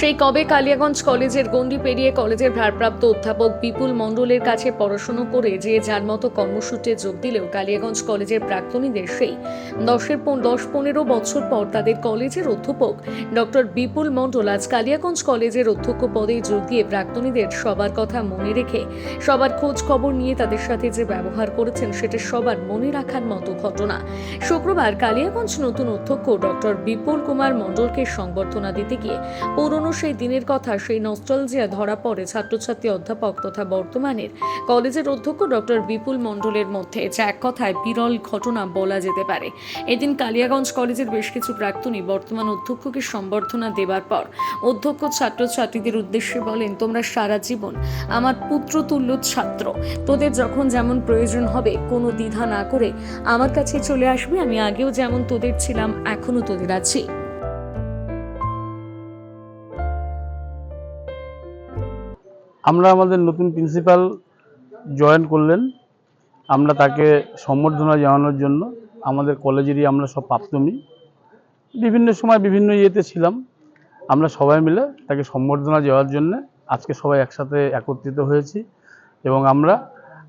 সেই কবে কালিয়াগঞ্জ কলেজের গণ্ডি পেরিয়ে কলেজের ভারপ্রাপ্ত অধ্যাপক বিপুল মণ্ডলের কাছে পড়াশুনো করে যে যার মতো কর্মসূত্রে যোগ দিলেও কালিয়াগঞ্জ কলেজের প্রাক্তনীদের সেই দশের দশ পনেরো বছর পর তাদের কলেজের অধ্যাপক ডক্টর বিপুল মণ্ডল আজ কালিয়াগঞ্জ কলেজের অধ্যক্ষ পদে যোগ দিয়ে প্রাক্তনীদের সবার কথা মনে রেখে সবার খোঁজ খবর নিয়ে তাদের সাথে যে ব্যবহার করেছেন সেটা সবার মনে রাখার মতো ঘটনা। শুক্রবার কালিয়াগঞ্জ নতুন অধ্যক্ষ ডক্টর বিপুল কুমার মণ্ডলকে সংবর্ধনা দিতে গিয়ে পুরনো সেই দিনের কথা, সেই নস্টলজিয়া ধরা পড়ে ছাত্রছাত্রী অধ্যাপক তথা বর্তমানের কলেজের অধ্যক্ষ ডক্টর বিপুল মণ্ডলের মধ্যে, যা এক কথায় বিরল ঘটনা বলা যেতে পারে। এদিন কালিয়াগঞ্জ কলেজের বেশ কিছু প্রাক্তনী বর্তমান অধ্যক্ষকে সম্বর্ধনা দেবার পর অধ্যক্ষ ছাত্রছাত্রীদের উদ্দেশ্যে বলেন, তোমরা সারা জীবন আমার পুত্রতুল্য ছাত্র। তোদের যখন যেমন প্রয়োজন হবে, কোনো দ্বিধা না করে আমার কাছে চলে আসবে। আমি আগেও যেমন তোদের ছিলাম, এখনও তোদের আছি। আমরা আমাদের নতুন প্রিন্সিপাল জয়েন করলেন। আমরা তাকে সম্বর্ধনা জানানোর জন্য। আমাদের কলেজেরই আমরা সব প্রাপ্তমী। বিভিন্ন সময় বিভিন্ন ইয়েতে ছিলাম। আমরা সবাই মিলে তাকে সম্বর্ধনা দেওয়ার জন্য আজকে সবাই একসাথে একত্রিত হয়েছি এবং আমরা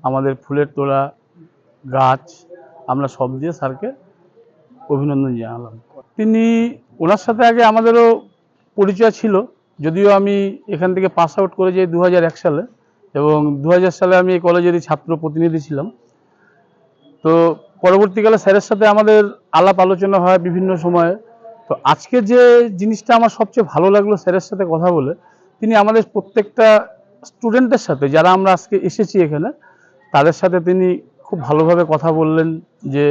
আমাদের ফুলের তোলা গাছ, আমরা সব দিয়ে স্যারকে অভিনন্দন জানালাম। তিনি ওনার সাথে আগে আমাদেরও পরিচয় ছিল। যদিও আমি এখান থেকে পাস আউট করে যাই দু হাজার এক সালে, এবং দু হাজার সালে আমি এই কলেজেরই ছাত্র প্রতিনিধি ছিলাম। তো পরবর্তীকালে স্যারের সাথে আমাদের আলাপ আলোচনা হয় বিভিন্ন সময়ে। তো আজকে যে জিনিসটা আমার সবচেয়ে ভালো লাগল স্যারের সাথে কথা বলে, তিনি আমাদের প্রত্যেকটা স্টুডেন্টের সাথে, যারা আমরা আজকে এসেছি এখানে, তাদের সাথে তিনি খুব ভালোভাবে কথা বললেন যে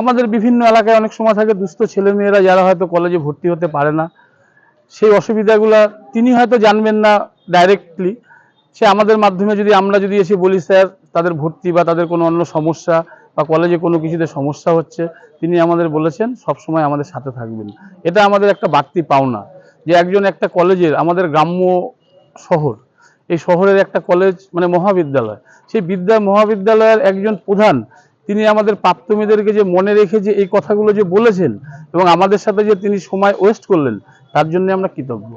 আমাদের বিভিন্ন এলাকায় অনেক সময় থাকে দুস্থ ছেলেমেয়েরা যারা হয়তো কলেজে ভর্তি হতে পারে না। সেই অসুবিধাগুলা তিনি হয়তো জানবেন না ডাইরেক্টলি সে আমাদের মাধ্যমে যদি, আমরা যদি এসে বলি, স্যার, তাদের ভর্তি বা তাদের কোনো অন্য সমস্যা বা কলেজে কোনো কিছুতে সমস্যা হচ্ছে, তিনি আমাদের বলেছেন সব সময় আমাদের সাথে থাকবেন। এটা আমাদের একটা বাড়তি পাওনা যে একজন একটা কলেজের আমাদের গ্রাম্য শহর, এই শহরের একটা কলেজ মানে মহাবিদ্যালয়। সেই বিদ্যা মহাবিদ্যালয়ের একজন প্রধান তিনি আমাদের প্রাপ্তমীদেরকে যে মনে রেখে যে এই কথাগুলো যে বলেছেন এবং আমাদের সাথে যে তিনি সময় ওয়েস্ট করলেন, তার জন্য আমরা কৃতজ্ঞ।